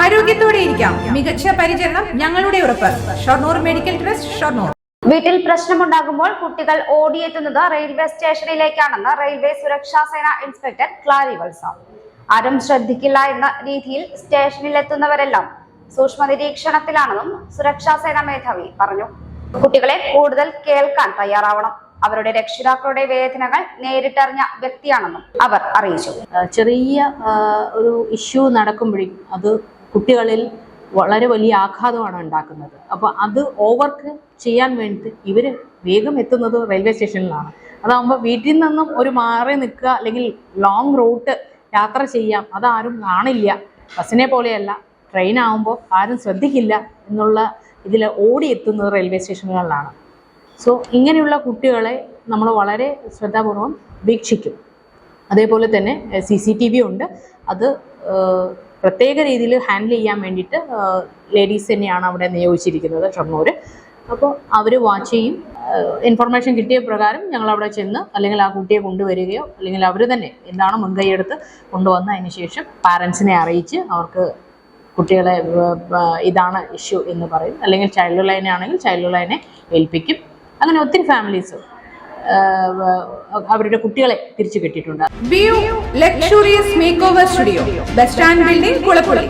ആരോഗ്യത്തോടെ ഇരിക്കാം. മികച്ച പരിചരണം ഞങ്ങളുടെ ഉറപ്പ്. Shoranur medical trust Shoranur. വീട്ടിൽ പ്രശ്നമുണ്ടാകുമ്പോൾ കുട്ടികൾ ഓടിയെത്തുന്നത് റെയിൽവേ സ്റ്റേഷനിലേക്കാണെന്ന് റെയിൽവേ സുരക്ഷാ സേന ഇൻസ്പെക്ടർ ക്ലാരി വത്സ. ആരും ശ്രദ്ധിക്കില്ല എന്ന രീതിയിൽ സ്റ്റേഷനിൽ എത്തുന്നവരെല്ലാം സൂക്ഷ്മ നിരീക്ഷണത്തിലാണെന്നും സുരക്ഷാ സേന മേധാവി പറഞ്ഞു. കുട്ടികളെ കൂടുതൽ കേൾക്കാൻ തയ്യാറാവണം. അവരുടെ രക്ഷിതാക്കളുടെ വേദനകൾ നേരിട്ടറിഞ്ഞ വ്യക്തിയാണെന്നും അവർ അറിയിച്ചു. ചെറിയ ഒരു ഇഷ്യൂ നടക്കുമ്പോഴേക്കും അത് കുട്ടികളിൽ വളരെ വലിയ ആഘാതമാണ് ഉണ്ടാക്കുന്നത്. അപ്പോൾ അത് ഓവർക്ക് ചെയ്യാൻ വേണ്ടി ഇവർ വേഗം എത്തുന്നത് റെയിൽവേ സ്റ്റേഷനിലാണ് അതാകുമ്പോൾ വീട്ടിൽ നിന്നും ഒരു മാറി നിൽക്കുക അല്ലെങ്കിൽ ലോങ് റൂട്ട് യാത്ര ചെയ്യാം അതാരും കാണില്ല. ബസ്സിനെ പോലെയല്ല ട്രെയിൻ ആകുമ്പോൾ ആരും ശ്രദ്ധിക്കില്ല എന്നുള്ള ഇതിൽ ഓടിയെത്തുന്നത് റെയിൽവേ സ്റ്റേഷനുകളിലാണ് സോ ഇങ്ങനെയുള്ള കുട്ടികളെ നമ്മൾ വളരെ ശ്രദ്ധാപൂർവം വീക്ഷിക്കും. അതേപോലെ തന്നെ സി സി ടി വി ഉണ്ട്. അത് പ്രത്യേക രീതിയിൽ ഹാൻഡിൽ ചെയ്യാൻ വേണ്ടിയിട്ട് ലേഡീസ് തന്നെയാണ് അവിടെ നിയോഗിച്ചിരിക്കുന്നത് ഷൊർണൂർ അപ്പോൾ അവർ വാച്ച് ചെയ്യും. ഇൻഫർമേഷൻ കിട്ടിയ പ്രകാരം ഞങ്ങൾ അവിടെ ചെന്ന് അല്ലെങ്കിൽ ആ കുട്ടിയെ കൊണ്ടുവരികയോ അല്ലെങ്കിൽ അവർ തന്നെ എന്താണ് മുൻകൈയെടുത്ത് കൊണ്ടുവന്ന് അതിന് ശേഷം പാരൻസിനെ അറിയിച്ച് അവർക്ക് കുട്ടികളെ ഇതാണ് ഇഷ്യൂ എന്ന് പറയും. അല്ലെങ്കിൽ ചൈൽഡ് ലൈനാണെങ്കിൽ ചൈൽഡ് ലൈനെ ഏൽപ്പിക്കും. അങ്ങനെ ഒത്തിരി ഫാമിലീസ് അവരുടെ കുട്ടികളെ തിരിച്ചു കിട്ടിയിട്ടുണ്ട്. Luxurious makeover studio bus stand building Kulappully